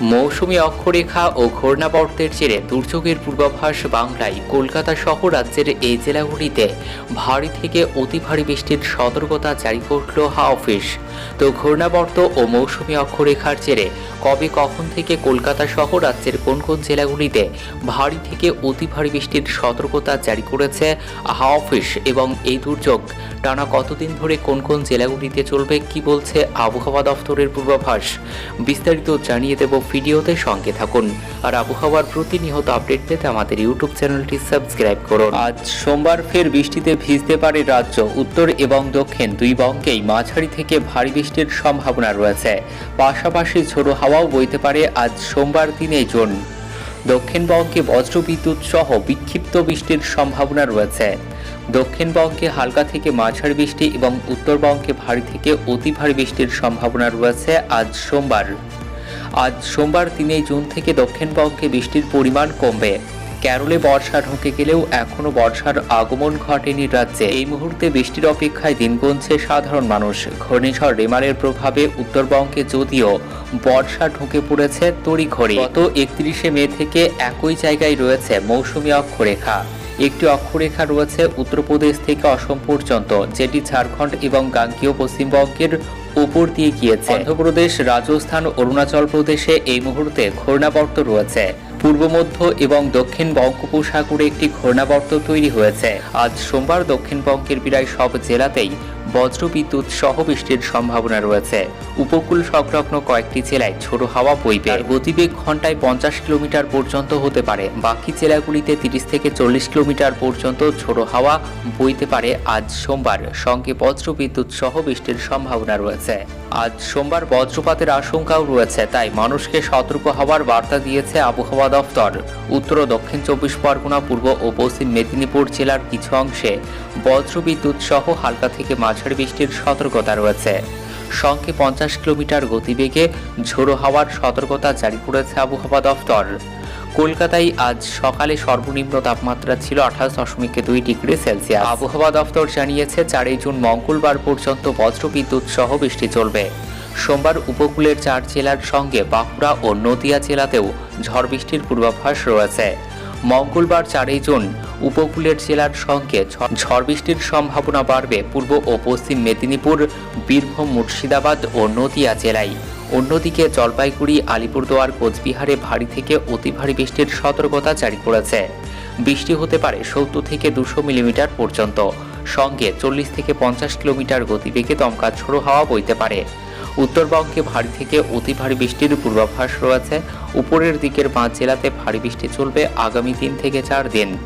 মৌসুমী অক্ষরেখা ও ঘূর্ণাবর্তের জেরে দুর্যোগের পূর্বাভাস বাংলায় কলকাতা সহ রাজ্যের এই জেলাগুলিতে ভারী থেকে অতি ভারী বৃষ্টির সতর্কতা জারি করল হাওয়া অফিস। তো ঘূর্ণাবর্ত ও মৌসুমী অক্ষরেখার জেরে কবে কখন থেকে কলকাতা সহ রাজ্যের কোন কোন জেলাগুলিতে ভারী থেকে অতি ভারী বৃষ্টির সতর্কতা জারি করেছে হাওয়া অফিস এবং এই দুর্যোগ? টানা কতদিন ধরে কোন কোন জেলাগুলিতে চলবে কি বলছে আবহাওয়া দফতরের পূর্বাভাস? বিস্তারিত জানিয়ে দেব ভিডিওতে সঙ্গে থাকুন। আর আবহাওয়ার প্রতিনিয়ত আপডেট পেতে আমাদের ইউটিউব চ্যানেলটি সাবস্ক্রাইব করুন। আজ সোমবার ফের বৃষ্টিতে ভিজতে পারে রাজ্য। উত্তর এবং দক্ষিণ দুই বঙ্গেই মাঝারি থেকে ভারী বৃষ্টির সম্ভাবনা রয়েছে। পাশাপাশি ঝোড়ো হাওয়াও বইতে পারে আজ সোমবার তিনে জুন। দক্ষিণবঙ্গে বজ্রবিদ্যুৎ সহ বিক্ষিপ্ত বৃষ্টির সম্ভাবনা রয়েছে। দক্ষিণবঙ্গে হালকা থেকে মাঝারি বৃষ্টি এবং উত্তরবঙ্গে ভারী থেকে অতি ভারী বৃষ্টির সম্ভাবনা রয়েছে আজ সোমবার। আজ সোমবার তিনই জুন থেকে দক্ষিণবঙ্গে বৃষ্টির পরিমাণ কমবে। কেরলে বর্ষা ঢুকে গেলেও এখনও বর্ষার আগমন ঘটেনি রাজ্যে। এই মুহূর্তে বৃষ্টির অপেক্ষায় দিন গুনছে সাধারণ মানুষ। ঘূর্ণিঝড় রেমারের প্রভাবে উত্তরবঙ্গে যদিও বর্ষা ঢুকে পড়েছে তড়িঘড়ি। গত একত্রিশে মে থেকে একই জায়গায় রয়েছে মৌসুমি অক্ষরেখা। একটি অক্ষরেখা রয়েছে উত্তরপ্রদেশ থেকে অসম পর্যন্ত, যেটি ঝাড়খণ্ড এবং গাঙ্গীয় পশ্চিমবঙ্গের উপর দিয়ে গিয়েছে। মধ্যপ্রদেশ রাজস্থান অরুণাচল প্রদেশে এই মুহূর্তে ঘূর্ণাবর্ত রয়েছে। পূর্ব মধ্য এবং দক্ষিণ বঙ্গোপসাগরে একটি ঘূর্ণাবর্ত তৈরি হয়েছে। আজ সোমবার দক্ষিণবঙ্গের প্রায় সব জেলাতেই বজ্রবিদ্যুৎ সহ বৃষ্টির সম্ভাবনা রয়েছে। উপকূল সংলগ্ন কয়েকটি জেলায় ছোট হাওয়া বইবে। গতিবেগ ঘন্টায় পঞ্চাশ কিলোমিটার পর্যন্ত হতে পারে। বাকি জেলাগুলিতে তিরিশ থেকে চল্লিশ কিলোমিটার পর্যন্ত ছোট হাওয়া বইতে পারে। আজ সোমবার সঙ্গে বজ্রবিদ্যুৎ সহ বৃষ্টির সম্ভাবনা রয়েছে। আজ সোমবার বজ্রপাতের আশঙ্কাও রয়েছে, তাই মানুষকে সতর্ক হওয়ার বার্তা দিয়েছে আবহাওয়া দফতর। উত্তর ও দক্ষিণ চব্বিশ পরগনা, পূর্ব ও পশ্চিম মেদিনীপুর জেলার কিছু অংশে বজ্রবিদ্যুৎ সহ হালকা থেকে মাঝারি বৃষ্টির সতর্কতা রয়েছে। সঙ্গে পঞ্চাশ কিলোমিটার গতিবেগে ঝোড়ো হাওয়ার সতর্কতা জারি করেছে আবহাওয়া দফতর। কলকাতায় আজ সকালে সর্বনিম্ন তাপমাত্রা ছিল আঠাশ দশমিক দুই ডিগ্রি সেলসিয়াস। আবহাওয়া দফতর জানিয়েছে, চারই জুন মঙ্গলবার পর্যন্ত বজ্রবিদ্যুৎ সহ বৃষ্টি চলবে। সোমবার উপকূলের চার জেলার সঙ্গে বাঁকুড়া ও নদিয়া জেলাতেও ঝড় বৃষ্টির পূর্বাভাস রয়েছে। মঙ্গলবার চারই জুন উপকূলের জেলার সঙ্গে ঝড়- বৃষ্টির সম্ভাবনা বাড়বে পূর্ব ও পশ্চিম মেদিনীপুর, বীরভূম, মুর্শিদাবাদ ও নদিয়া জেলায়। অন্যদিকে জলপাইগুড়ি, আলিপুরদুয়ার, কোচবিহারে ভারী থেকে অতি ভারী বৃষ্টির সতর্কতা জারি করেছে। বৃষ্টি হতে পারে সত্তর থেকে দুশো মিলিমিটার পর্যন্ত। সঙ্গে চল্লিশ থেকে পঞ্চাশ কিলোমিটার গতিবেগে দমকা ঝোড়ো হাওয়া বইতে পারে। উত্তরবঙ্গে ভারী থেকে অতি ভারী বৃষ্টির পূর্বাভাস রয়েছে। উপরের দিকের পাঁচ জেলাতে ভারী বৃষ্টি চলবে আগামী তিন থেকে চার দিন।